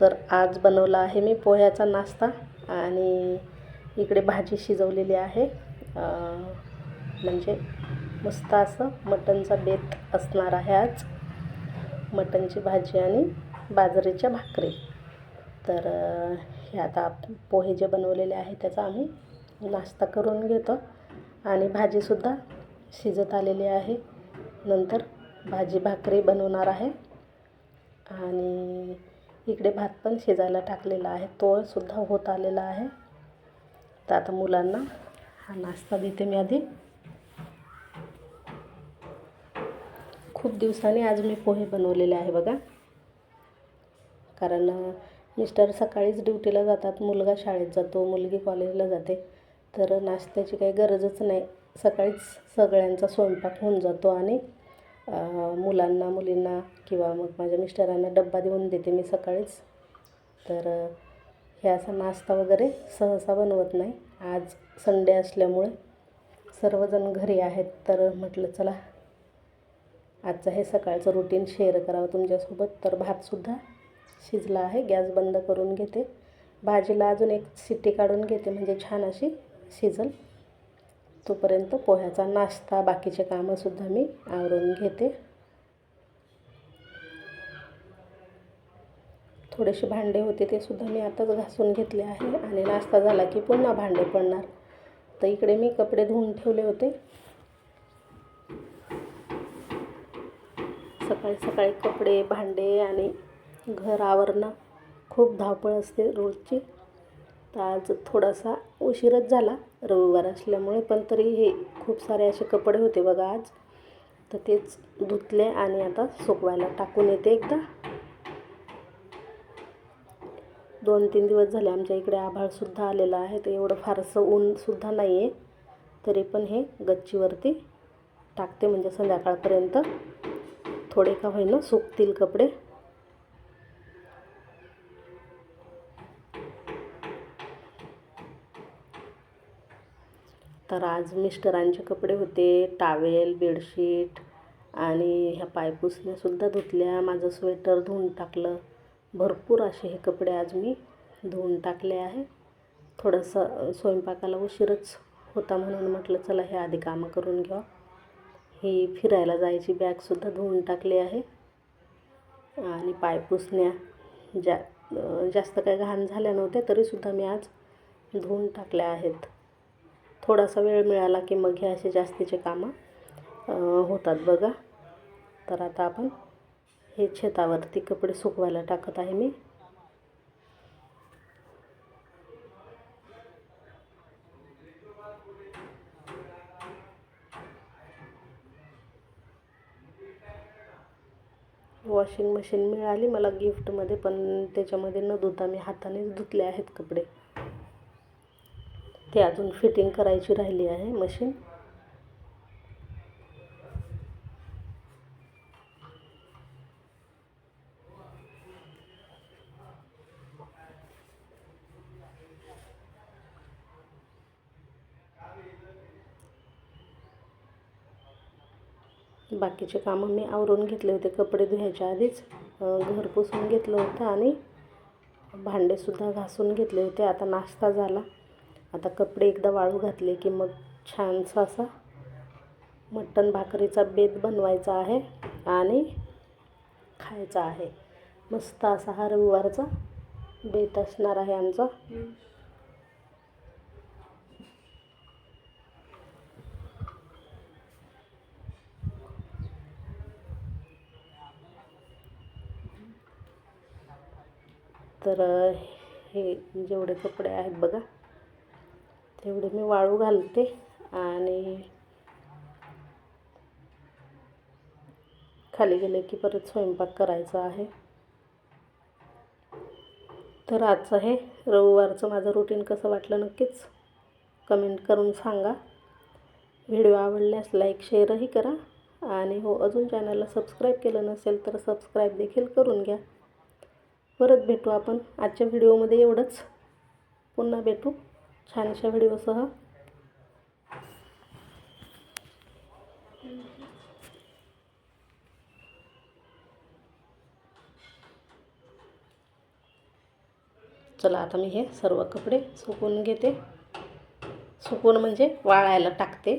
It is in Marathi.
तर आज बनवला आहे मी पोह्याचा नाश्ता आणि इकडे भाजी शिजवलेली आहे. म्हणजे मस्त असं मटणचा बेत असणार आहे आज. मटणची भाजी आणि बाजरीच्या भाकरी. तर हे आता आप- पोहे जे बनवलेले आहे त्याचा आम्ही नाश्ता करून घेतो आणि भाजीसुद्धा शिजत आलेली आहे. नंतर भाजी भाकरी बनवणार आहे. आणि इकडे भात पण शिजायला टाकलेला आहे. तो सुद्धा होत आलेला आहे. तर आता मुलांना हा नाश्ता देते मी आधी. खूप दिवसांनी आज मी पोहे बनवलेले आहे बघा. कारण मिस्टर सकाळीच ड्युटीला जातात मुलगा शाळेत जातो मुलगी कॉलेजला जाते. तर नाश्त्याची काही गरजच नाही. सकाळीच सगळ्यांचा स्वयंपाक होऊन जातो आणि मुलांना मुलींना किंवा मग माझ्या मिस्टरांना डब्बा देऊन देते मी सकाळीच. तर हे असा नाश्ता वगैरे सहसा बनवत नाही. आज संडे असल्यामुळे सर्वजण घरी आहेत. तर म्हटलं चला आजचं हे सकाळचं रुटीन शेअर करावं तुमच्यासोबत. तर भातसुद्धा शिजला आहे. गॅस बंद करून घेते. भाजीला अजून एक सिटी काढून घेते. म्हणजे छान अशी शिजल. तोपर्यंत पोह्याचा नाश्ता बाकीचे कामंसुद्धा मी आवरून घेते. थोडेसे भांडे होते ते सुद्धा मी आताच घासून घेतले आहे आणि नाश्ता झाला की पुन्हा भांडे पडणार. तर इकडे मी कपडे धुवून ठेवले होते. सकाळी सकाळी कपडे भांडे आणि घर आवरणं खूप धावपळ असते रोजची. तर आज थोडासा उशीरच झाला. रविवार असल्यामुळे पण तरी हे खूप सारे असे कपडे होते बघा आज. तर तेच धुतले आणि आता सुकवायला टाकून येते एकदा. दोन तीन दिवस झाले आमच्या इकडे आभाळसुद्धा आलेलं आहे तर एवढं फारसं ऊनसुद्धा नाही आहे तरी पण हे गच्चीवरती टाकते म्हणजे संध्याकाळपर्यंत. थोडे का होईना सुकतील कपडे. तर आज मिस्टरांचे कपडे होते टावेल बेडशीट आणि ह्या पायपुसण्यासुद्धा धुतल्या. माझं स्वेटर धुवून टाकलं. भरपूर असे हे कपडे आज मी धुवून टाकले आहे. थोडंसं स्वयंपाकाला उशीरच होता म्हणून म्हटलं चला हे आधी कामं करून घ्या. ही फिरायला जायची बॅगसुद्धा धुवून टाकली आहे. आणि पायपुसण्या ज्या जास्त काही घाण झाल्या नव्हत्या तरीसुद्धा मी आज धुवून टाकल्या आहेत. थोडासा वेळ मिळाला की मग हे असे जास्तीचे कामं होतात बघा. तर आता आपण हे छतावरती कपडे सुकवायला टाकत आहे मी. वॉशिंग मशीन मिळाली मला गिफ्टमध्ये पण त्याच्यामध्ये न धुता मी हातानेच धुतले आहेत कपडे. ते अजून फिटिंग करायची राहिली आहे मशीन बाकीचे कामं मी आवरून घेतले होते. कपडे धुवायच्या आधीच घर पुसून घेतलं होतं आणि भांडेसुद्धा घासून घेतले होते. आता नाश्ता झाला. आता कपडे एकदा वाळू घातले की मग छानसा असा मटण भाकरीचा बेत बनवायचा आहे आणि खायचा आहे. मस्त असा हा रविवारचा बेत असणार आहे आमचा. तर हे जेवढे कपडे आहेत बघा. तेवढे मी वाळू घालते आणि खाली गेले की परत स्वयंपाक करायचा आहे. तर आजचं हे रविवारचं माझं रुटीन कसं वाटलं नक्कीच कमेंट करून सांगा. व्हिडिओ आवडल्यास लाईक शेअरही करा आणि हो अजून चॅनलला सबस्क्राईब केलं नसेल तर सबस्क्राईब देखील करून घ्या. परत भेटू आपण आजच्या व्हिडिओमध्ये एवढंच. पुन्हा भेटू. छानशा व्हिडिओसह. चला आता मी हे सर्व कपडे सुकवून घेते. सुकवून म्हणजे वाळायला टाकते.